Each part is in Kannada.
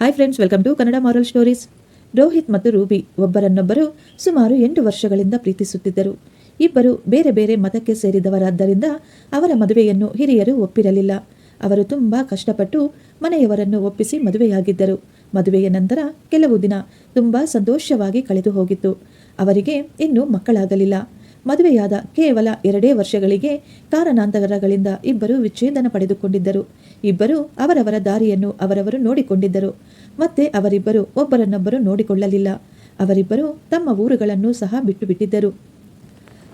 Hi friends welcome to Kannada moral stories Rohit ಮತ್ತು ರೂಬಿ ಒಬ್ಬರನ್ನೊಬ್ಬರು ಸುಮಾರು ಎಂಟು ವರ್ಷಗಳಿಂದ ಪ್ರೀತಿಸುತ್ತಿದ್ದರು. ಇಬ್ಬರು ಬೇರೆ ಬೇರೆ ಮತಕ್ಕೆ ಸೇರಿದವರಾದ್ದರಿಂದ ಅವರ ಮದುವೆಯನ್ನು ಹಿರಿಯರು ಒಪ್ಪಿರಲಿಲ್ಲ. ಅವರು ತುಂಬಾ ಕಷ್ಟಪಟ್ಟು ಮನೆಯವರನ್ನು ಒಪ್ಪಿಸಿ ಮದುವೆಯಾಗಿದ್ದರು. ಮದುವೆಯ ನಂತರ ಕೆಲವು ದಿನ ತುಂಬಾ ಸಂತೋಷವಾಗಿ ಕಳೆದು ಹೋಗಿತ್ತು ಅವರಿಗೆ ಇನ್ನೂ ಮಕ್ಕಳಾಗಲಿಲ್ಲ. ಮದುವೆಯಾದ ಕೇವಲ ಎರಡೇ ವರ್ಷಗಳಿಗೆ ಕಾರಣಾಂತರಗಳಿಂದ ಇಬ್ಬರು ವಿಚ್ಛೇದನ ಪಡೆದುಕೊಂಡಿದ್ದರು. ಇಬ್ಬರು ಅವರವರ ದಾರಿಯನ್ನು ಅವರವರು ನೋಡಿಕೊಂಡಿದ್ದರು. ಮತ್ತೆ ಅವರಿಬ್ಬರು ಒಬ್ಬರನ್ನೊಬ್ಬರು ನೋಡಿಕೊಳ್ಳಲಿಲ್ಲ. ಅವರಿಬ್ಬರು ತಮ್ಮ ಊರುಗಳನ್ನು ಸಹ ಬಿಟ್ಟು ಬಿಟ್ಟಿದ್ದರು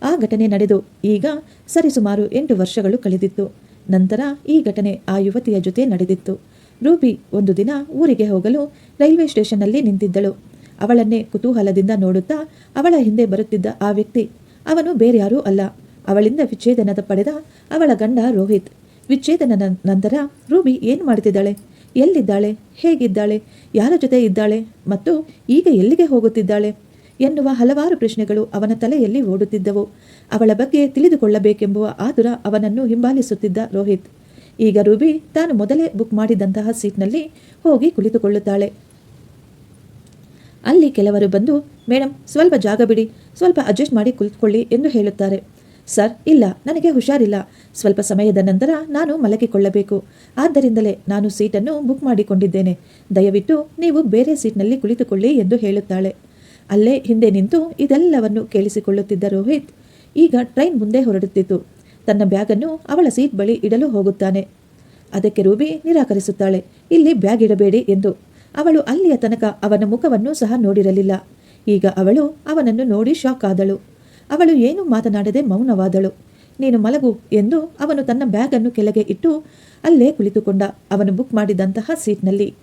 ಆ ಘಟನೆ ನಡೆದು ಈಗ ಸರಿಸುಮಾರು ಎಂಟು ವರ್ಷಗಳು ಕಳೆದಿತ್ತು. ನಂತರ ಈ ಘಟನೆ ಆ ಯುವತಿಯ ಜೊತೆ ನಡೆದಿತ್ತು. ರೂಬಿ ಒಂದು ದಿನ ಊರಿಗೆ ಹೋಗಲು ರೈಲ್ವೆ ಸ್ಟೇಷನ್ನಲ್ಲಿ ನಿಂತಿದ್ದಳು. ಅವಳನ್ನೇ ಕುತೂಹಲದಿಂದ ನೋಡುತ್ತಾ ಅವಳ ಹಿಂದೆ ಬರುತ್ತಿದ್ದ ಆ ವ್ಯಕ್ತಿ ಅವನು ಬೇರ್ಯಾರೂ ಅಲ್ಲ. ಅವಳಿಂದ ವಿಚ್ಛೇದನದ ಪಡೆದ ಅವಳ ಗಂಡ ರೋಹಿತ್. ವಿಚ್ಛೇದನ ನಂತರ ರೂಬಿ ಏನು ಮಾಡುತ್ತಿದ್ದಾಳೆ? ಎಲ್ಲಿದ್ದಾಳೆ? ಹೇಗಿದ್ದಾಳೆ? ಯಾರ ಜೊತೆ ಇದ್ದಾಳೆ? ಮತ್ತು ಈಗ ಎಲ್ಲಿಗೆ ಹೋಗುತ್ತಿದ್ದಾಳೆ? ಎನ್ನುವ ಹಲವಾರು ಪ್ರಶ್ನೆಗಳು ಅವನ ತಲೆಯಲ್ಲಿ ಓಡುತ್ತಿದ್ದವು. ಅವಳ ಬಗ್ಗೆ ತಿಳಿದುಕೊಳ್ಳಬೇಕೆಂಬುವ ಆತುರ ಅವನನ್ನು ಹಿಂಬಾಲಿಸುತ್ತಿದ್ದ ರೋಹಿತ್. ಈಗ ರೂಬಿ ತಾನು ಮೊದಲೇ ಬುಕ್ ಮಾಡಿದಂತಹ ಸೀಟ್ನಲ್ಲಿ ಹೋಗಿ ಕುಳಿತುಕೊಳ್ಳುತ್ತಾಳೆ. ಅಲ್ಲಿ ಕೆಲವರು ಬಂದು ಮೇಡಮ್ ಸ್ವಲ್ಪ ಜಾಗ ಬಿಡಿ, ಸ್ವಲ್ಪ ಅಡ್ಜಸ್ಟ್ ಮಾಡಿ ಕುಳಿತುಕೊಳ್ಳಿ ಎಂದು ಹೇಳುತ್ತಾರೆ. ಸರ್, ಇಲ್ಲ, ನನಗೆ ಹುಷಾರಿಲ್ಲ. ಸ್ವಲ್ಪ ಸಮಯದ ನಂತರ ನಾನು ಮಲಗಿಕೊಳ್ಳಬೇಕು. ಆದ್ದರಿಂದಲೇ ನಾನು ಸೀಟನ್ನು ಬುಕ್ ಮಾಡಿಕೊಂಡಿದ್ದೇನೆ. ದಯವಿಟ್ಟು ನೀವು ಬೇರೆ ಸೀಟ್ನಲ್ಲಿ ಕುಳಿತುಕೊಳ್ಳಿ ಎಂದು ಹೇಳುತ್ತಾಳೆ. ಅಲ್ಲೇ ಹಿಂದೆ ನಿಂತು ಇದೆಲ್ಲವನ್ನು ಕೇಳಿಸಿಕೊಳ್ಳುತ್ತಿದ್ದ ರೋಹಿತ್ ಈಗ ಟ್ರೈನ್ ಮುಂದೆ ಹೊರಡುತ್ತಿತ್ತು ತನ್ನ ಬ್ಯಾಗನ್ನು ಅವಳ ಸೀಟ್ ಬಳಿ ಇಡಲು ಹೋಗುತ್ತಾನೆ. ಅದಕ್ಕೆ ರೂಬಿ ನಿರಾಕರಿಸುತ್ತಾಳೆ. ಇಲ್ಲಿ ಬ್ಯಾಗ್ ಇಡಬೇಡಿ ಎಂದು ಅವಳು ಅಲ್ಲಿಯ ತನಕ ಅವನ ಮುಖವನ್ನು ಸಹ ನೋಡಿರಲಿಲ್ಲ. ಈಗ ಅವಳು ಅವನನ್ನು ನೋಡಿ ಶಾಕ್ ಆದಳು. ಅವಳು ಏನೂ ಮಾತನಾಡದೆ ಮೌನವಾದಳು. ನೀನು ಮಲಗು ಎಂದು ಅವನು ತನ್ನ ಬ್ಯಾಗನ್ನು ಕೆಳಗೆ ಇಟ್ಟು ಅಲ್ಲೇ ಕುಳಿತುಕೊಂಡ ಅವನು ಬುಕ್ ಮಾಡಿದಂತಹ ಸೀಟ್ನಲ್ಲಿ.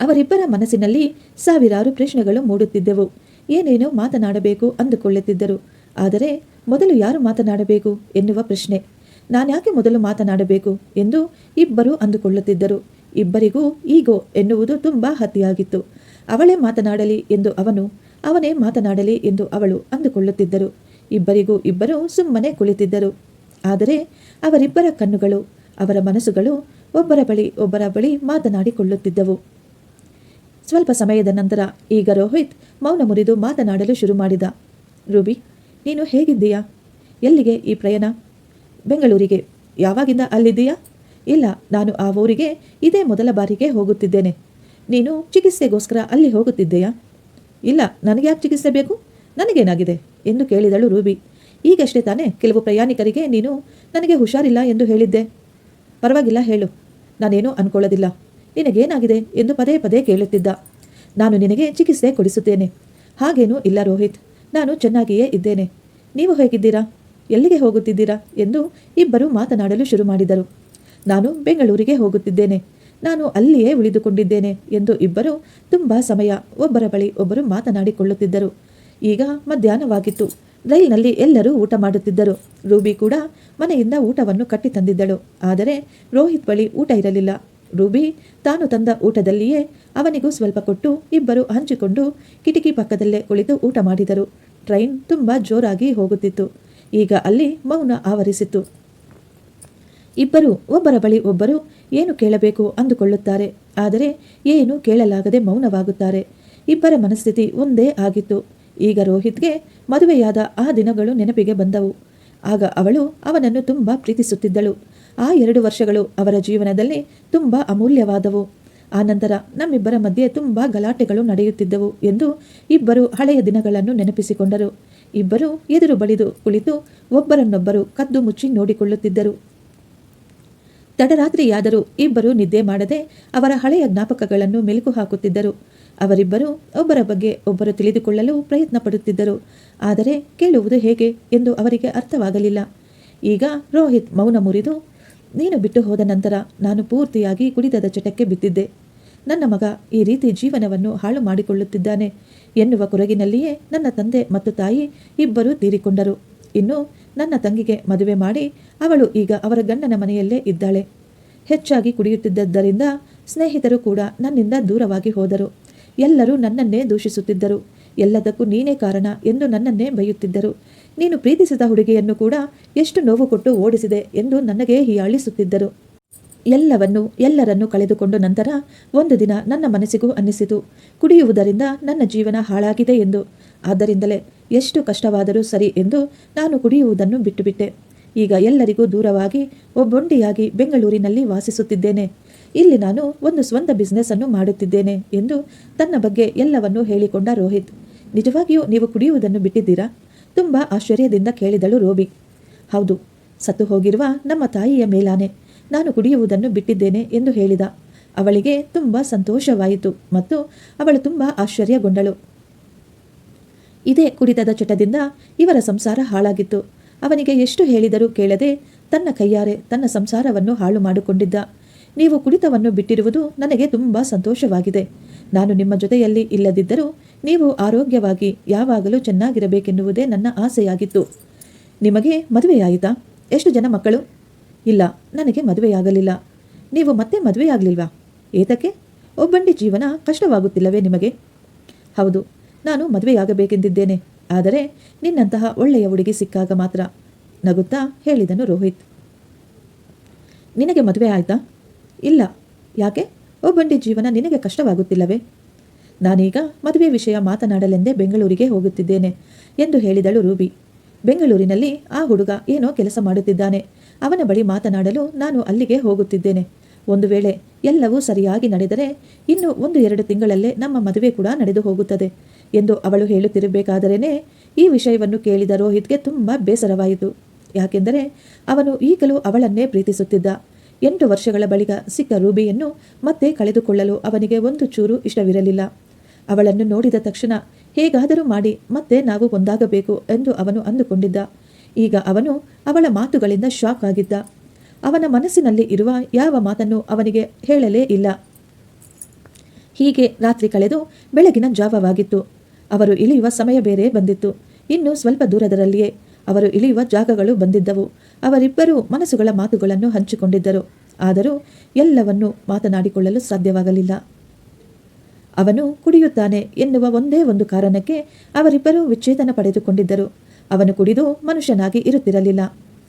ಅವರಿಬ್ಬರ ಮನಸ್ಸಿನಲ್ಲಿ ಸಾವಿರಾರು ಪ್ರಶ್ನೆಗಳು ಮೂಡುತ್ತಿದ್ದೆವು. ಏನೇನೋ ಮಾತನಾಡಬೇಕು ಅಂದುಕೊಳ್ಳುತ್ತಿದ್ದರು. ಆದರೆ ಮೊದಲು ಯಾರು ಮಾತನಾಡಬೇಕು ಎನ್ನುವ ಪ್ರಶ್ನೆ. ನಾನ್ಯಾಕೆ ಮೊದಲು ಮಾತನಾಡಬೇಕು ಎಂದು ಇಬ್ಬರು ಅಂದುಕೊಳ್ಳುತ್ತಿದ್ದರು. ಇಬ್ಬರಿಗೂ ಈಗೋ ಎನ್ನುವುದು ತುಂಬಾ ಹತಿಯಾಗಿತ್ತು ಅವಳೇ ಮಾತನಾಡಲಿ ಎಂದು ಅವನು, ಅವನೇ ಮಾತನಾಡಲಿ ಎಂದು ಅವಳು ಅಂದುಕೊಳ್ಳುತ್ತಿದ್ದರು. ಇಬ್ಬರಿಗೂ ಇಬ್ಬರು ಸುಮ್ಮನೆ ಕುಳಿತಿದ್ದರು. ಆದರೆ ಅವರಿಬ್ಬರ ಕಣ್ಣುಗಳು, ಅವರ ಮನಸ್ಸುಗಳು ಒಬ್ಬರ ಬಳಿ ಒಬ್ಬರ ಬಳಿ ಮಾತನಾಡಿಕೊಳ್ಳುತ್ತಿದ್ದವು. ಸ್ವಲ್ಪ ಸಮಯದ ನಂತರ ಈಗ ರೋಹಿತ್ ಮೌನ ಮುರಿದು ಮಾತನಾಡಲು ಶುರು ಮಾಡಿದ. ರೂಬಿ, ನೀನು ಹೇಗಿದ್ದೀಯಾ? ಎಲ್ಲಿಗೆ ಈ ಪ್ರಯಾಣ? ಬೆಂಗಳೂರಿಗೆ. ಯಾವಾಗಿಂದ ಅಲ್ಲಿದ್ದೀಯಾ? ಇಲ್ಲ, ನಾನು ಆ ಊರಿಗೆ ಇದೇ ಮೊದಲ ಬಾರಿಗೆ ಹೋಗುತ್ತಿದ್ದೇನೆ. ನೀನು ಚಿಕಿತ್ಸೆಗೋಸ್ಕರ ಅಲ್ಲಿ ಹೋಗುತ್ತಿದ್ದೀಯಾ? ಇಲ್ಲ, ನನಗೆ ಯಾಕೆ ಚಿಕಿತ್ಸೆ ಬೇಕು? ನನಗೇನಾಗಿದೆ? ಎಂದು ಕೇಳಿದಳು ರೂಬಿ. ಈಗಷ್ಟೇ ತಾನೇ ಕೆಲವು ಪ್ರಯಾಣಿಕರಿಗೆ ನೀನು ನನಗೆ ಹುಷಾರಿಲ್ಲ ಎಂದು ಹೇಳಿದ್ದೆ. ಪರವಾಗಿಲ್ಲ, ಹೇಳು. ನಾನೇನೂ ಅನ್ಕೊಳ್ಳೋದಿಲ್ಲ. ನಿನಗೇನಾಗಿದೆ? ಎಂದು ಪದೇ ಪದೇ ಕೇಳುತ್ತಿದ್ದ. ನಾನು ನಿನಗೆ ಚಿಕಿತ್ಸೆ ಕೊಡಿಸುತ್ತೇನೆ. ಹಾಗೇನೂ ಇಲ್ಲ, ರೋಹಿತ್. ನಾನು ಚೆನ್ನಾಗಿಯೇ ಇದ್ದೇನೆ. ನೀವು ಹೇಗಿದ್ದೀರಾ? ಎಲ್ಲಿಗೆ ಹೋಗುತ್ತಿದ್ದೀರಾ? ಎಂದು ಇಬ್ಬರು ಮಾತನಾಡಲು ಶುರು ಮಾಡಿದರು. ನಾನು ಬೆಂಗಳೂರಿಗೆ ಹೋಗುತ್ತಿದ್ದೇನೆ. ನಾನು ಅಲ್ಲಿಯೇ ಉಳಿದುಕೊಂಡಿದ್ದೇನೆ ಎಂದು ಇಬ್ಬರು ತುಂಬ ಸಮಯ ಒಬ್ಬರ ಬಳಿ ಒಬ್ಬರು ಮಾತನಾಡಿಕೊಳ್ಳುತ್ತಿದ್ದರು. ಈಗ ಮಧ್ಯಾಹ್ನವಾಗಿತ್ತು. ರೈಲ್ನಲ್ಲಿ ಎಲ್ಲರೂ ಊಟ ಮಾಡುತ್ತಿದ್ದರು. ರೂಬಿ ಕೂಡ ಮನೆಯಿಂದ ಊಟವನ್ನು ಕಟ್ಟಿ ತಂದಿದ್ದಳು ಆದರೆ ರೋಹಿತ್ ಬಳಿ ಊಟ ಇರಲಿಲ್ಲ. ರೂಬಿ ತಾನು ತಂದ ಊಟದಲ್ಲಿಯೇ ಅವನಿಗೂ ಸ್ವಲ್ಪ ಕೊಟ್ಟು ಇಬ್ಬರು ಹಂಚಿಕೊಂಡು ಕಿಟಕಿ ಪಕ್ಕದಲ್ಲೇ ಕುಳಿತು ಊಟ ಮಾಡಿದರು. ಟ್ರೈನ್ ತುಂಬ ಜೋರಾಗಿ ಹೋಗುತ್ತಿತ್ತು. ಈಗ ಅಲ್ಲಿ ಮೌನ ಆವರಿಸಿತ್ತು. ಇಬ್ಬರು, ಒಬ್ಬರ ಬಳಿ ಒಬ್ಬರು ಏನು ಕೇಳಬೇಕು ಅಂದುಕೊಳ್ಳುತ್ತಾರೆ. ಆದರೆ ಏನು ಕೇಳಲಾಗದೆ ಮೌನವಾಗುತ್ತಾರೆ. ಇಬ್ಬರ ಮನಸ್ಥಿತಿ ಒಂದೇ ಆಗಿತ್ತು. ಈಗ ರೋಹಿತ್ಗೆ ಮದುವೆಯಾದ ಆ ದಿನಗಳು ನೆನಪಿಗೆ ಬಂದವು. ಆಗ ಅವಳು ಅವನನ್ನು ತುಂಬ ಪ್ರೀತಿಸುತ್ತಿದ್ದಳು. ಆ ಎರಡು ವರ್ಷಗಳು ಅವರ ಜೀವನದಲ್ಲಿ ತುಂಬ ಅಮೂಲ್ಯವಾದವು. ಆನಂತರ ನಮ್ಮಿಬ್ಬರ ಮಧ್ಯೆ ತುಂಬ ಗಲಾಟೆಗಳು ನಡೆಯುತ್ತಿದ್ದವು ಎಂದು ಇಬ್ಬರು ಹಳೆಯ ದಿನಗಳನ್ನು ನೆನಪಿಸಿಕೊಂಡರು. ಇಬ್ಬರು ಎದುರು ಬಳಿದು ಕುಳಿತು ಒಬ್ಬರನ್ನೊಬ್ಬರು ಕದ್ದು ಮುಚ್ಚಿ ನೋಡಿಕೊಳ್ಳುತ್ತಿದ್ದರು. ತಡರಾತ್ರಿಯಾದರೂ ಇಬ್ಬರು ನಿದ್ದೆ ಮಾಡದೆ ಅವರ ಹಳೆಯ ಜ್ಞಾಪಕಗಳನ್ನು ಮೆಲುಕು ಹಾಕುತ್ತಿದ್ದರು. ಅವರಿಬ್ಬರು ಒಬ್ಬರ ಬಗ್ಗೆ ಒಬ್ಬರು ತಿಳಿದುಕೊಳ್ಳಲು ಪ್ರಯತ್ನ ಪಡುತ್ತಿದ್ದರು. ಆದರೆ ಕೇಳುವುದು ಹೇಗೆ ಎಂದು ಅವರಿಗೆ ಅರ್ಥವಾಗಲಿಲ್ಲ. ಈಗ ರೋಹಿತ್ ಮೌನ ಮುರಿದು, ನೀನು ಬಿಟ್ಟು ಹೋದ ನಂತರ ನಾನು ಪೂರ್ತಿಯಾಗಿ ಕುಡಿತದ ಚಟಕ್ಕೆ ಬಿದ್ದಿದ್ದೆ. ನನ್ನ ಮಗ ಈ ರೀತಿ ಜೀವನವನ್ನು ಹಾಳು ಮಾಡಿಕೊಳ್ಳುತ್ತಿದ್ದಾನೆ ಎನ್ನುವ ಕೊರಗಿನಲ್ಲಿಯೇ ನನ್ನ ತಂದೆ ಮತ್ತು ತಾಯಿ ಇಬ್ಬರೂ ತೀರಿಕೊಂಡರು. ಇನ್ನು ನನ್ನ ತಂಗಿಗೆ ಮದುವೆ ಮಾಡಿ ಅವಳು ಈಗ ಅವರ ಗಂಡನ ಮನೆಯಲ್ಲೇ ಇದ್ದಾಳೆ. ಹೆಚ್ಚಾಗಿ ಕುಡಿಯುತ್ತಿದ್ದರಿಂದ ಸ್ನೇಹಿತರು ಕೂಡ ನನ್ನಿಂದ ದೂರವಾಗಿ ಹೋದರು. ಎಲ್ಲರೂ ನನ್ನನ್ನೇ ದೂಷಿಸುತ್ತಿದ್ದರು. ಎಲ್ಲದಕ್ಕೂ ನೀನೇ ಕಾರಣ ಎಂದು ನನ್ನನ್ನೇ ಬೈಯುತ್ತಿದ್ದರು. ನೀನು ಪ್ರೀತಿಸಿದ ಹುಡುಗಿಯನ್ನು ಕೂಡ ಎಷ್ಟು ನೋವು ಕೊಟ್ಟು ಓಡಿಸಿದೆ ಎಂದು ನನಗೆ ಹೀಯಾಳಿಸುತ್ತಿದ್ದರು. ಎಲ್ಲವನ್ನು, ಎಲ್ಲರನ್ನು ಕಳೆದುಕೊಂಡ ನಂತರ ಒಂದು ದಿನ ನನ್ನ ಮನಸ್ಸಿಗೂ ಅನ್ನಿಸಿತು. ಕುಡಿಯುವುದರಿಂದ ನನ್ನ ಜೀವನ ಹಾಳಾಗಿದೆ ಎಂದು. ಆದ್ದರಿಂದಲೇ ಎಷ್ಟು ಕಷ್ಟವಾದರೂ ಸರಿ ಎಂದು ನಾನು ಕುಡಿಯುವುದನ್ನು ಬಿಟ್ಟುಬಿಟ್ಟೆ. ಈಗ ಎಲ್ಲರಿಗೂ ದೂರವಾಗಿ ಒಬ್ಬೊಂಡಿಯಾಗಿ ಬೆಂಗಳೂರಿನಲ್ಲಿ ವಾಸಿಸುತ್ತಿದ್ದೇನೆ. ಇಲ್ಲಿ ನಾನು ಒಂದು ಸ್ವಂತ ಬಿಸ್ನೆಸ್ ಅನ್ನು ಮಾಡುತ್ತಿದ್ದೇನೆ ಎಂದು ತನ್ನ ಬಗ್ಗೆ ಎಲ್ಲವನ್ನೂ ಹೇಳಿಕೊಂಡ ರೋಹಿತ್. ನಿಜವಾಗಿಯೂ ನೀವು ಕುಡಿಯುವುದನ್ನು ಬಿಟ್ಟಿದ್ದೀರಾ? ತುಂಬ ಆಶ್ಚರ್ಯದಿಂದ ಕೇಳಿದಳು ರೋಬಿ. ಹೌದು, ಸತ್ತು ಹೋಗಿರುವ ನಮ್ಮ ತಾಯಿಯ ಮೇಲಾನೆ. ನಾನು ಕುಡಿಯುವುದನ್ನು ಬಿಟ್ಟಿದ್ದೇನೆ ಎಂದು ಹೇಳಿದ. ಅವಳಿಗೆ ತುಂಬ ಸಂತೋಷವಾಯಿತು ಮತ್ತು ಅವಳು ತುಂಬ ಆಶ್ಚರ್ಯಗೊಂಡಳು. ಇದೇ ಕುಡಿತದ ಚಟದಿಂದ ಇವರ ಸಂಸಾರ ಹಾಳಾಗಿತ್ತು. ಅವನಿಗೆ ಎಷ್ಟು ಹೇಳಿದರೂ ಕೇಳದೆ ತನ್ನ ಕೈಯಾರೆ ತನ್ನ ಸಂಸಾರವನ್ನು ಹಾಳು ಮಾಡಿಕೊಂಡಿದ್ದ. ನೀವು ಕುಡಿತವನ್ನು ಬಿಟ್ಟಿರುವುದು ನನಗೆ ತುಂಬ ಸಂತೋಷವಾಗಿದೆ. ನಾನು ನಿಮ್ಮ ಜೊತೆಯಲ್ಲಿ ಇಲ್ಲದಿದ್ದರೂ ನೀವು ಆರೋಗ್ಯವಾಗಿ ಯಾವಾಗಲೂ ಚೆನ್ನಾಗಿರಬೇಕೆನ್ನುವುದೇ ನನ್ನ ಆಸೆಯಾಗಿತ್ತು. ನಿಮಗೆ ಮದುವೆಯಾಯಿತಾ? ಎಷ್ಟು ಜನ ಮಕ್ಕಳು? ಇಲ್ಲ, ನನಗೆ ಮದುವೆಯಾಗಲಿಲ್ಲ. ನೀವು ಮತ್ತೆ ಮದುವೆಯಾಗಲಿಲ್ವಾ? ಏತಕ್ಕೆ? ಒಬ್ಬಂಡಿ ಜೀವನ ಕಷ್ಟವಾಗುತ್ತಿಲ್ಲವೇ ನಿಮಗೆ? ಹೌದು, ನಾನು ಮದುವೆಯಾಗಬೇಕೆಂದಿದ್ದೇನೆ. ಆದರೆ ನಿನ್ನಂತಹ ಒಳ್ಳೆಯ ಹುಡುಗಿ ಸಿಕ್ಕಾಗ ಮಾತ್ರ, ನಗುತ್ತಾ ಹೇಳಿದನು ರೋಹಿತ್. ನಿನಗೆ ಮದುವೆ ಆಯ್ತಾ? ಇಲ್ಲ. ಯಾಕೆ? ಒಬ್ಬಂಡಿ ಜೀವನ ನಿನಗೆ ಕಷ್ಟವಾಗುತ್ತಿಲ್ಲವೇ? ನಾನೀಗ ಮದುವೆ ವಿಷಯ ಮಾತನಾಡಲೆಂದೇ ಬೆಂಗಳೂರಿಗೆ ಹೋಗುತ್ತಿದ್ದೇನೆ ಎಂದು ಹೇಳಿದಳು ರೂಬಿ. ಬೆಂಗಳೂರಿನಲ್ಲಿ ಆ ಹುಡುಗ ಏನೋ ಕೆಲಸ ಮಾಡುತ್ತಿದ್ದಾನೆ. ಅವನ ಬಳಿ ಮಾತನಾಡಲು ನಾನು ಅಲ್ಲಿಗೆ ಹೋಗುತ್ತಿದ್ದೇನೆ. ಒಂದು ವೇಳೆ ಎಲ್ಲವೂ ಸರಿಯಾಗಿ ನಡೆದರೆ ಇನ್ನು ಒಂದು ಎರಡು ತಿಂಗಳಲ್ಲೇ ನಮ್ಮ ಮದುವೆ ಕೂಡ ನಡೆದು ಹೋಗುತ್ತದೆ ಎಂದು ಅವಳು ಹೇಳುತ್ತಿರಬೇಕಾದರೇನೆ ಈ ವಿಷಯವನ್ನು ಕೇಳಿದ ರೋಹಿತ್ಗೆ ತುಂಬ ಬೇಸರವಾಯಿತು. ಯಾಕೆಂದರೆ ಅವನು ಈಗಲೂ ಅವಳನ್ನೇ ಪ್ರೀತಿಸುತ್ತಿದ್ದ. ಎಂಟು ವರ್ಷಗಳ ಬಳಿಕ ಸಿಕ್ಕ ರೂಬಿಯನ್ನು ಮತ್ತೆ ಕಳೆದುಕೊಳ್ಳಲು ಅವನಿಗೆ ಒಂದು ಚೂರು ಇಷ್ಟವಿರಲಿಲ್ಲ. ಅವಳನ್ನು ನೋಡಿದ ತಕ್ಷಣ, ಹೇಗಾದರೂ ಮಾಡಿ, ಮತ್ತೆ ನಾವು ಒಂದಾಗಬೇಕು ಎಂದು ಅವನು ಅಂದುಕೊಂಡಿದ್ದ. ಈಗ ಅವನು ಅವಳ ಮಾತುಗಳಿಂದ ಶಾಕ್ ಆಗಿದ್ದ. ಅವನ ಮನಸ್ಸಿನಲ್ಲಿ ಇರುವ ಯಾವ ಮಾತನ್ನು ಅವನಿಗೆ ಹೇಳಲೇ ಇಲ್ಲ. ಹೀಗೆ ರಾತ್ರಿ ಕಳೆದು ಬೆಳಗಿನ ಜಾವವಾಗಿತ್ತು. ಅವರು ಇಳಿಯುವ ಸಮಯ ಬೇರೆ ಬಂದಿತ್ತು. ಇನ್ನು ಸ್ವಲ್ಪ ದೂರದರಲ್ಲಿಯೇ ಅವರು ಇಳಿಯುವ ಜಾಗಗಳು ಬಂದಿದ್ದವು. ಅವರಿಬ್ಬರೂ ಮನಸ್ಸುಗಳ ಮಾತುಗಳನ್ನು ಹಂಚಿಕೊಂಡಿದ್ದರು. ಆದರೂ ಎಲ್ಲವನ್ನೂ ಮಾತನಾಡಿಕೊಳ್ಳಲು ಸಾಧ್ಯವಾಗಲಿಲ್ಲ. ಅವನು ಕುಡಿಯುತ್ತಾನೆ ಎನ್ನುವ ಒಂದೇ ಒಂದು ಕಾರಣಕ್ಕೆ ಅವರಿಬ್ಬರೂ ವಿಚ್ಛೇದನ ಪಡೆದುಕೊಂಡಿದ್ದರು. ಅವನು ಕುಡಿದು ಮನುಷ್ಯನಾಗಿ ಇರುತ್ತಿರಲಿಲ್ಲ.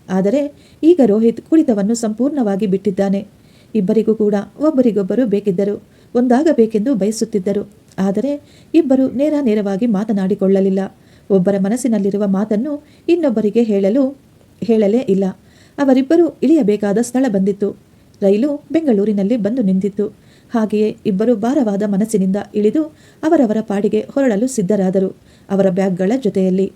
ಆದರೆ ಈಗ ರೋಹಿತ್ ಕುಡಿತವನ್ನು ಸಂಪೂರ್ಣವಾಗಿ ಬಿಟ್ಟಿದ್ದಾನೆ. ಇಬ್ಬರಿಗೂ ಕೂಡ ಒಬ್ಬರಿಗೊಬ್ಬರು ಬೇಕಿದ್ದರು, ಒಂದಾಗಬೇಕೆಂದು ಬಯಸುತ್ತಿದ್ದರು. ಆದರೆ ಇಬ್ಬರು ನೇರ ನೇರವಾಗಿ ಮಾತನಾಡಿಕೊಳ್ಳಲಿಲ್ಲ. ಒಬ್ಬರ ಮನಸ್ಸಿನಲ್ಲಿರುವ ಮಾತನ್ನು ಇನ್ನೊಬ್ಬರಿಗೆ ಹೇಳಲು, ಹೇಳಲೇ ಇಲ್ಲ. ಅವರಿಬ್ಬರು ಇಳಿಯಬೇಕಾದ ಸ್ಥಳ ಬಂದಿತ್ತು. ರೈಲು ಬೆಂಗಳೂರಿನಲ್ಲಿ ಬಂದು ನಿಂತಿತ್ತು. ಹಾಗೆಯೇ ಇಬ್ಬರು ಭಾರವಾದ ಮನಸ್ಸಿನಿಂದ ಇಳಿದು ಅವರವರ ಪಾಡಿಗೆ ಹೊರಡಲು ಸಿದ್ಧರಾದರು. ಅವರ ಬ್ಯಾಗ್ಗಳ ಜೊತೆಯಲ್ಲಿ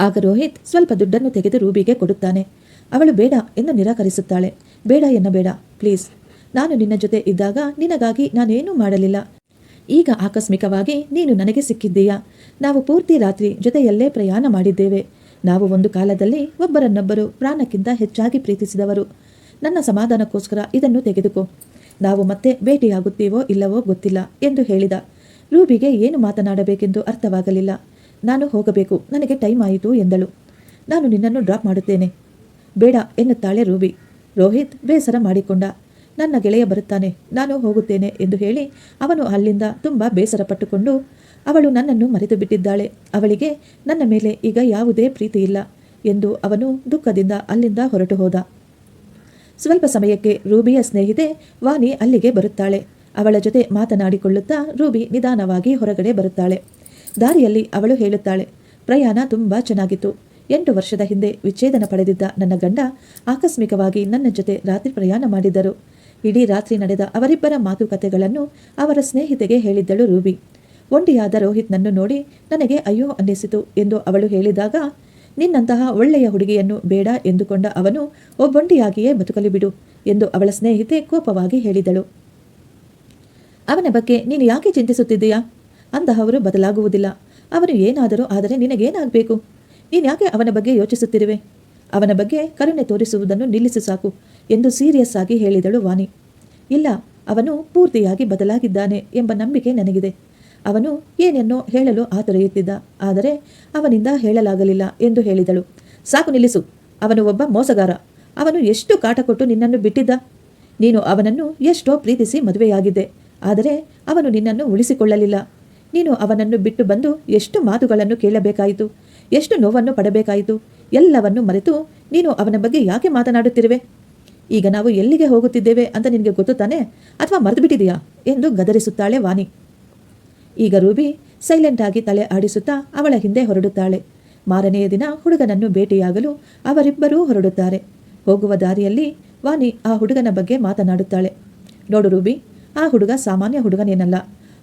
ಆಗ ರೋಹಿತ್ ಸ್ವಲ್ಪ ದುಡ್ಡನ್ನು ತೆಗೆದು ರೂಬಿಗೆ ಕೊಡುತ್ತಾನೆ. ಅವಳು ಬೇಡ ಎಂದು ನಿರಾಕರಿಸುತ್ತಾಳೆ. ಬೇಡ ಎನ್ನಬೇಡ. ಪ್ಲೀಸ್. ನಾನು ನಿನ್ನ ಜೊತೆ ಇದ್ದಾಗ ನಿನಗಾಗಿ ನಾನೇನೂ ಮಾಡಲಿಲ್ಲ. ಈಗ ಆಕಸ್ಮಿಕವಾಗಿ ನೀನು ನನಗೆ ಸಿಕ್ಕಿದ್ದೀಯಾ? ನಾವು ಪೂರ್ತಿ ರಾತ್ರಿ ಜೊತೆಯಲ್ಲೇ ಪ್ರಯಾಣ ಮಾಡಿದ್ದೇವೆ. ನಾವು ಒಂದು ಕಾಲದಲ್ಲಿ ಒಬ್ಬರನ್ನೊಬ್ಬರು ಪ್ರಾಣಕ್ಕಿಂತ ಹೆಚ್ಚಾಗಿ ಪ್ರೀತಿಸಿದವರು. ನನ್ನ ಸಮಾಧಾನಕ್ಕೋಸ್ಕರ ಇದನ್ನು ತೆಗೆದುಕೋ. ನಾವು ಮತ್ತೆ ಭೇಟಿಯಾಗುತ್ತೀವೋ ಇಲ್ಲವೋ ಗೊತ್ತಿಲ್ಲ ಎಂದು ಹೇಳಿದ. ರೂಬಿಗೆ ಏನು ಮಾತನಾಡಬೇಕೆಂದು ಅರ್ಥವಾಗಲಿಲ್ಲ. ನಾನು ಹೋಗಬೇಕು. ನನಗೆ ಟೈಮ್ ಆಯಿತು ಎಂದಳು. ನಾನು ನಿನ್ನನ್ನು ಡ್ರಾಪ್ ಮಾಡುತ್ತೇನೆ. ಬೇಡ ಎನ್ನುತ್ತಾಳೆ ರೂಬಿ. ರೋಹಿತ್ ಬೇಸರ ಮಾಡಿಕೊಂಡ. ನನ್ನ ಗೆಳೆಯ ಬರುತ್ತಾನೆ. ನಾನು ಹೋಗುತ್ತೇನೆ ಎಂದು ಹೇಳಿ ಅವನು ಅಲ್ಲಿಂದ ತುಂಬ ಬೇಸರ ಪಟ್ಟುಕೊಂಡು ಅವಳು ನನ್ನನ್ನು ಮರೆತು ಬಿಟ್ಟಿದ್ದಾಳೆ ಅವಳಿಗೆ ನನ್ನ ಮೇಲೆ ಈಗ ಯಾವುದೇ ಪ್ರೀತಿ ಇಲ್ಲ ಎಂದು ಅವನು ದುಃಖದಿಂದ ಅಲ್ಲಿಂದ ಹೊರಟು ಹೋದ. ಸ್ವಲ್ಪ ಸಮಯಕ್ಕೆ ರೂಬಿಯ ಸ್ನೇಹಿತೆ ವಾಣಿ ಅಲ್ಲಿಗೆ ಬರುತ್ತಾಳೆ. ಅವಳ ಜೊತೆ ಮಾತನಾಡಿಕೊಳ್ಳುತ್ತಾ ರೂಬಿ ನಿಧಾನವಾಗಿ ಹೊರಗಡೆ ಬರುತ್ತಾಳೆ. ದಾರಿಯಲ್ಲಿ ಅವಳು ಹೇಳುತ್ತಾಳೆ, ಪ್ರಯಾಣ ತುಂಬ ಚೆನ್ನಾಗಿತ್ತು. ಎಂಟು ವರ್ಷದ ಹಿಂದೆ ವಿಚ್ಛೇದನ ಪಡೆದಿದ್ದ ನನ್ನ ಗಂಡ ಆಕಸ್ಮಿಕವಾಗಿ ನನ್ನ ಜೊತೆ ರಾತ್ರಿ ಪ್ರಯಾಣ ಮಾಡಿದ್ದರು ಇಡೀ ರಾತ್ರಿ ನಡೆದ ಅವರಿಬ್ಬರ ಮಾತುಕತೆಗಳನ್ನು ಅವರ ಸ್ನೇಹಿತೆಗೆ ಹೇಳಿದ್ದಳು ರೂಬಿ. ಒಂಟಿಯಾದ ರೋಹಿತ್ನನ್ನು ನೋಡಿ ನನಗೆ ಅಯ್ಯೋ ಅನ್ನಿಸಿತು ಎಂದು ಅವಳು ಹೇಳಿದಾಗ, ನಿನ್ನಂತಹ ಒಳ್ಳೆಯ ಹುಡುಗಿಯನ್ನು ಬೇಡ ಎಂದುಕೊಂಡ ಅವನು ಒಬ್ಬೊಂಟಿಯಾಗಿಯೇ ಬದುಕಲಿ ಬಿಡು ಎಂದು ಅವಳ ಸ್ನೇಹಿತೆ ಕೋಪವಾಗಿ ಹೇಳಿದಳು. ಅವನ ಬಗ್ಗೆ ನೀನು ಯಾಕೆ ಚಿಂತಿಸುತ್ತಿದ್ದೀಯಾ? ಅಂತಹವರು ಬದಲಾಗುವುದಿಲ್ಲ. ಅವನು ಏನಾದರೂ ಆದರೆ ನಿನಗೇನಾಗಬೇಕು? ನೀನ್ಯಾಕೆ ಅವನ ಬಗ್ಗೆ ಯೋಚಿಸುತ್ತಿರುವೆ? ಅವನ ಬಗ್ಗೆ ಕರುಣೆ ತೋರಿಸುವುದನ್ನು ನಿಲ್ಲಿಸು ಸಾಕು ಎಂದು ಸೀರಿಯಸ್ ಆಗಿ ಹೇಳಿದಳು ವಾಣಿ ಇಲ್ಲ, ಅವನು ಪೂರ್ತಿಯಾಗಿ ಬದಲಾಗಿದ್ದಾನೆ ಎಂಬ ನಂಬಿಕೆ ನನಗಿದೆ. ಅವನು ಏನೆನ್ನೋ ಹೇಳಲು ಆತೊರೆಯುತ್ತಿದ್ದ, ಆದರೆ ಅವನಿಂದ ಹೇಳಲಾಗಲಿಲ್ಲ ಎಂದು ಹೇಳಿದಳು. ಸಾಕು, ನಿಲ್ಲಿಸು. ಅವನು ಒಬ್ಬ ಮೋಸಗಾರ. ಅವನು ಎಷ್ಟು ಕಾಟ ಕೊಟ್ಟು ನಿನ್ನನ್ನು ಬಿಟ್ಟಿದ್ದ? ನೀನು ಅವನನ್ನು ಎಷ್ಟೋ ಪ್ರೀತಿಸಿ ಮದುವೆಯಾಗಿದ್ದೆ, ಆದರೆ ಅವನು ನಿನ್ನನ್ನು ಉಳಿಸಿಕೊಳ್ಳಲಿಲ್ಲ. ನೀನು ಅವನನ್ನು ಬಿಟ್ಟು ಬಂದು ಎಷ್ಟು ಮಾತುಗಳನ್ನು ಕೇಳಬೇಕಾಯಿತು, ಎಷ್ಟು ನೋವನ್ನು ಪಡಬೇಕಾಯಿತು, ಎಲ್ಲವನ್ನು ಮರೆತು ನೀನು ಅವನ ಬಗ್ಗೆ ಯಾಕೆ ಮಾತನಾಡುತ್ತಿರುವೆ? ಈಗ ನಾವು ಎಲ್ಲಿಗೆ ಹೋಗುತ್ತಿದ್ದೇವೆ ಅಂತ ನಿನಗೆ ಗೊತ್ತು ತಾನೆ? ಅಥವಾ ಮರೆತು ಬಿಟ್ಟಿದೆಯಾ ಎಂದು ಗದರಿಸುತ್ತಾಳೆ ವಾಣಿ ಈಗ ರೂಬಿ ಸೈಲೆಂಟ್ ಆಗಿ ತಲೆ ಆಡಿಸುತ್ತಾ ಅವಳ ಹಿಂದೆ ಹೊರಡುತ್ತಾಳೆ. ಮಾರನೆಯ ದಿನ ಹುಡುಗನನ್ನು ಭೇಟಿಯಾಗಲು ಅವರಿಬ್ಬರೂ ಹೊರಡುತ್ತಾರೆ. ಹೋಗುವ ದಾರಿಯಲ್ಲಿ ವಾಣಿ ಆ ಹುಡುಗನ ಬಗ್ಗೆ ಮಾತನಾಡುತ್ತಾಳೆ. ನೋಡು ರೂಬಿ, ಆ ಹುಡುಗ ಸಾಮಾನ್ಯ ಹುಡುಗನೇನಲ್ಲ.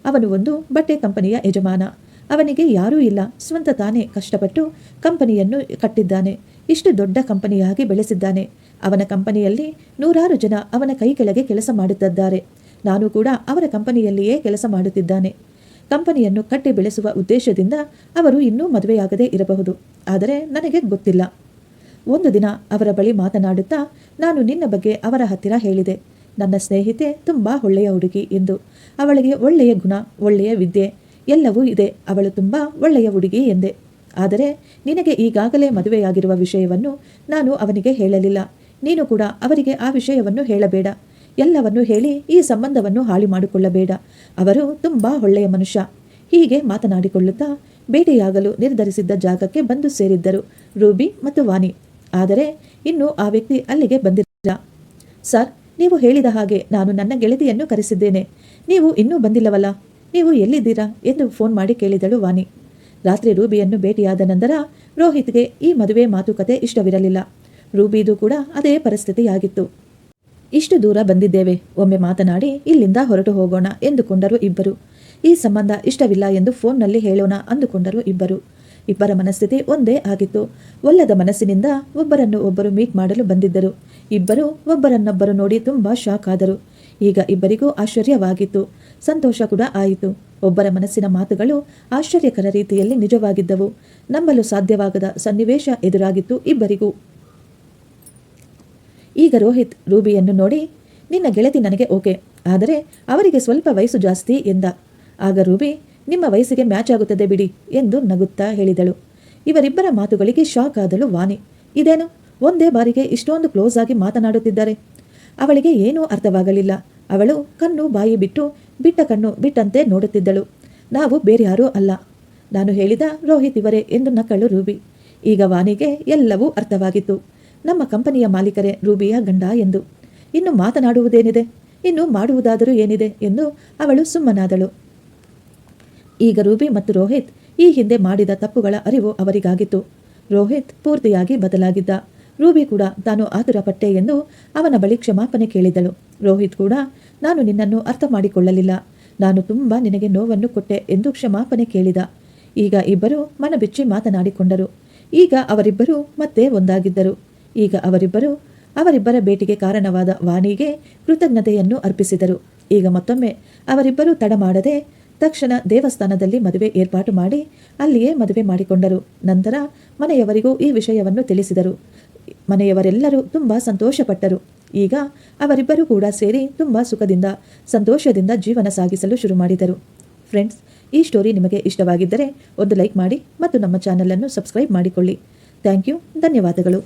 ಅವನು ಒಂದು ಬಟ್ಟೆ ಕಂಪನಿಯ ಯಜಮಾನ. ಅವನಿಗೆ ಯಾರೂ ಇಲ್ಲ. ಸ್ವಂತ ತಾನೇ ಕಷ್ಟಪಟ್ಟು ಕಂಪನಿಯನ್ನು ಕಟ್ಟಿದ್ದಾನೆ. ಇಷ್ಟು ದೊಡ್ಡ ಕಂಪನಿಯಾಗಿ ಬೆಳೆಸಿದ್ದಾನೆ. ಅವನ ಕಂಪನಿಯಲ್ಲಿ ನೂರಾರು ಜನ ಅವನ ಕೈ ಕೆಳಗೆ ಕೆಲಸ ಮಾಡುತ್ತಿದ್ದಾರೆ. ನಾನು ಕೂಡ ಅವರ ಕಂಪನಿಯಲ್ಲಿಯೇ ಕೆಲಸ ಮಾಡುತ್ತಿದ್ದಾನೆ. ಕಂಪನಿಯನ್ನು ಕಟ್ಟಿ ಬೆಳೆಸುವ ಉದ್ದೇಶದಿಂದ ಅವರು ಇನ್ನೂ ಮದುವೆಯಾಗದೇ ಇರಬಹುದು. ಆದರೆ ನನಗೆ ಗೊತ್ತಿಲ್ಲ. ಒಂದು ದಿನ ಅವರ ಬಳಿ ಮಾತನಾಡುತ್ತಾ, ನಾನು ನಿನ್ನ ಬಗ್ಗೆ ಅವರ ಹತ್ತಿರ ಹೇಳಿದೆ. ನನ್ನ ಸ್ನೇಹಿತೆ ತುಂಬ ಒಳ್ಳೆಯ ಹುಡುಗಿ ಎಂದು. ಅವಳಿಗೆ ಒಳ್ಳೆಯ ಗುಣ, ಒಳ್ಳೆಯ ವಿದ್ಯೆ, ಎಲ್ಲವೂ ಇದೆ. ಅವಳು ತುಂಬ ಒಳ್ಳೆಯ ಹುಡುಗಿ ಎಂದೆ. ಆದರೆ ನಿನಗೆ ಈಗಾಗಲೇ ಮದುವೆಯಾಗಿರುವ ವಿಷಯವನ್ನು ನಾನು ಅವನಿಗೆ ಹೇಳಲಿಲ್ಲ. ನೀನು ಕೂಡ ಅವರಿಗೆ ಆ ವಿಷಯವನ್ನು ಹೇಳಬೇಡ. ಎಲ್ಲವನ್ನು ಹೇಳಿ ಈ ಸಂಬಂಧವನ್ನು ಹಾಳಿ ಮಾಡಿಕೊಳ್ಳಬೇಡ. ಅವರು ತುಂಬ ಒಳ್ಳೆಯ ಮನುಷ್ಯ. ಹೀಗೆ ಮಾತನಾಡಿಕೊಳ್ಳುತ್ತಾ ಭೇಟಿಯಾಗಲು ನಿರ್ಧರಿಸಿದ್ದ ಜಾಗಕ್ಕೆ ಬಂದು ಸೇರಿದ್ದರು ರೂಬಿ ಮತ್ತು ವಾನಿ. ಆದರೆ ಇನ್ನು ಆ ವ್ಯಕ್ತಿ ಅಲ್ಲಿಗೆ ಬಂದಿರಲಿಲ್ಲ. ಸರ್ ನೀವು ಹೇಳಿದ ಹಾಗೆ ನಾನು ನನ್ನ ಗೆಳತಿಯನ್ನು ಕರೆಸಿದ್ದೇನೆ. ನೀವು ಇನ್ನೂ ಬಂದಿಲ್ಲವಲ್ಲ? ನೀವು ಎಲ್ಲಿದ್ದೀರಾ? ಎಂದು ಫೋನ್ ಮಾಡಿ ಕೇಳಿದಳು ವಾಣಿ ರಾತ್ರಿ ರೂಬಿಯನ್ನು ಭೇಟಿಯಾದ ನಂತರ ರೋಹಿತ್ಗೆ ಈ ಮದುವೆ ಮಾತುಕತೆ ಇಷ್ಟವಿರಲಿಲ್ಲ. ರೂಬಿದು ಕೂಡ ಅದೇ ಪರಿಸ್ಥಿತಿಯಾಗಿತ್ತು. ಇಷ್ಟು ದೂರ ಬಂದಿದ್ದೇವೆ. ಒಮ್ಮೆ ಮಾತನಾಡಿ ಇಲ್ಲಿಂದ ಹೊರಟು ಹೋಗೋಣ ಎಂದುಕೊಂಡರು ಇಬ್ಬರು. ಈ ಸಂಬಂಧ ಇಷ್ಟವಿಲ್ಲ ಎಂದು ಫೋನ್ನಲ್ಲಿ ಹೇಳೋಣ ಅಂದುಕೊಂಡರು ಇಬ್ಬರು. ಇಬ್ಬರ ಮನಸ್ಥಿತಿ ಒಂದೇ ಆಗಿತ್ತು. ಒಲ್ಲದ ಮನಸ್ಸಿನಿಂದ ಒಬ್ಬರನ್ನು ಒಬ್ಬರು ಮೀಟ್ ಮಾಡಲು ಬಂದಿದ್ದರು. ಇಬ್ಬರು ಒಬ್ಬರನ್ನೊಬ್ಬರು ನೋಡಿ ತುಂಬಾ ಶಾಕ್ ಆದರು. ಈಗ ಇಬ್ಬರಿಗೂ ಆಶ್ಚರ್ಯವಾಗಿತ್ತು. ಸಂತೋಷ ಕೂಡ ಆಯಿತು. ಒಬ್ಬರ ಮನಸ್ಸಿನ ಮಾತುಗಳು ಆಶ್ಚರ್ಯಕರ ರೀತಿಯಲ್ಲಿ ನಿಜವಾಗಿದ್ದವು. ನಂಬಲು ಸಾಧ್ಯವಾಗದ ಸನ್ನಿವೇಶ ಎದುರಾಗಿತ್ತು ಇಬ್ಬರಿಗೂ. ಈಗ ರೋಹಿತ್ ರೂಬಿಯನ್ನು ನೋಡಿ, ನಿನ್ನ ಗೆಳತಿ ನನಗೆ ಓಕೆ, ಆದರೆ ಅವರಿಗೆ ಸ್ವಲ್ಪ ವಯಸ್ಸು ಜಾಸ್ತಿ ಎಂದ. ಆಗ ರೂಬಿ ನಿಮ್ಮ ವಯಸ್ಸಿಗೆ ಮ್ಯಾಚ್ ಆಗುತ್ತದೆ ಬಿಡಿ ಎಂದು ನಗುತ್ತಾ ಹೇಳಿದಳು. ಇವರಿಬ್ಬರ ಮಾತುಗಳಿಗೆ ಶಾಕ್ ಆದಳು ವಾಣಿ ಇದೇನು? ಒಂದೇ ಬಾರಿಗೆ ಇಷ್ಟೊಂದು ಕ್ಲೋಸ್ ಆಗಿ ಮಾತನಾಡುತ್ತಿದ್ದಾರೆ. ಅವಳಿಗೆ ಏನೂ ಅರ್ಥವಾಗಲಿಲ್ಲ. ಅವಳು ಕಣ್ಣು ಬಾಯಿ ಬಿಟ್ಟು ಬಿಟ್ಟ ಕಣ್ಣು ಬಿಟ್ಟಂತೆ ನೋಡುತ್ತಿದ್ದಳು. ನಾವು ಬೇರ್ಯಾರೂ ಅಲ್ಲ. ನಾನು ಹೇಳಿದ ರೋಹಿತ್ ಇವರೇ ಎಂದು ನಕ್ಕಳು ರೂಬಿ. ಈಗ ವಾಣಿಗೆ ಎಲ್ಲವೂ ಅರ್ಥವಾಗಿತ್ತು. ನಮ್ಮ ಕಂಪನಿಯ ಮಾಲೀಕರೇ ರೂಬಿಯ ಗಂಡ ಎಂದು. ಇನ್ನು ಮಾತನಾಡುವುದೇನಿದೆ? ಇನ್ನು ಮಾಡುವುದಾದರೂ ಏನಿದೆ? ಎಂದು ಅವಳು ಸುಮ್ಮನಾದಳು. ಈಗ ರೂಬಿ ಮತ್ತು ರೋಹಿತ್ ಈ ಹಿಂದೆ ಮಾಡಿದ ತಪ್ಪುಗಳ ಅರಿವು ಅವರಿಗಾಗಿತ್ತು. ರೋಹಿತ್ ಪೂರ್ತಿಯಾಗಿ ಬದಲಾಗಿದ್ದ. ರೂಬಿ ಕೂಡ ತಾನು ಆತುರಪಟ್ಟೆ ಎಂದು ಅವನ ಬಳಿ ಕ್ಷಮಾಪಣೆ ಕೇಳಿದಳು. ರೋಹಿತ್ ಕೂಡ, ನಾನು ನಿನ್ನನ್ನು ಅರ್ಥ ಮಾಡಿಕೊಳ್ಳಲಿಲ್ಲ ನಾನು ತುಂಬ ನಿನಗೆ ನೋವನ್ನು ಕೊಟ್ಟೆ ಎಂದು ಕ್ಷಮಾಪಣೆ ಕೇಳಿದ. ಈಗ ಇಬ್ಬರು ಮನಬಿಚ್ಚಿ ಮಾತನಾಡಿಕೊಂಡರು. ಈಗ ಅವರಿಬ್ಬರು ಮತ್ತೆ ಒಂದಾಗಿದ್ದರು. ಈಗ ಅವರಿಬ್ಬರು ಅವರಿಬ್ಬರ ಭೇಟಿಗೆ ಕಾರಣವಾದ ವಾಣಿಗೆ ಕೃತಜ್ಞತೆಯನ್ನು ಅರ್ಪಿಸಿದರು. ಈಗ ಮತ್ತೊಮ್ಮೆ ಅವರಿಬ್ಬರು ತಡ ಮಾಡದೆ ತಕ್ಷಣ ದೇವಸ್ಥಾನದಲ್ಲಿ ಮದುವೆ ಏರ್ಪಾಟು ಮಾಡಿ ಅಲ್ಲಿಯೇ ಮದುವೆ ಮಾಡಿಕೊಂಡರು. ನಂತರ ಮನೆಯವರಿಗೂ ಈ ವಿಷಯವನ್ನು ತಿಳಿಸಿದರು. ಮನೆಯವರೆಲ್ಲರೂ ತುಂಬ ಸಂತೋಷಪಟ್ಟರು. ಈಗ ಅವರಿಬ್ಬರೂ ಕೂಡ ಸೇರಿ ತುಂಬ ಸುಖದಿಂದ, ಸಂತೋಷದಿಂದ ಜೀವನ ಸಾಗಿಸಲು ಶುರು ಮಾಡಿದರು. ಫ್ರೆಂಡ್ಸ್, ಈ ಸ್ಟೋರಿ ನಿಮಗೆ ಇಷ್ಟವಾಗಿದ್ದರೆ ಒಂದು ಲೈಕ್ ಮಾಡಿ ಮತ್ತು ನಮ್ಮ ಚಾನಲನ್ನು ಸಬ್ಸ್ಕ್ರೈಬ್ ಮಾಡಿಕೊಳ್ಳಿ. ಥ್ಯಾಂಕ್ ಯು, ಧನ್ಯವಾದಗಳು.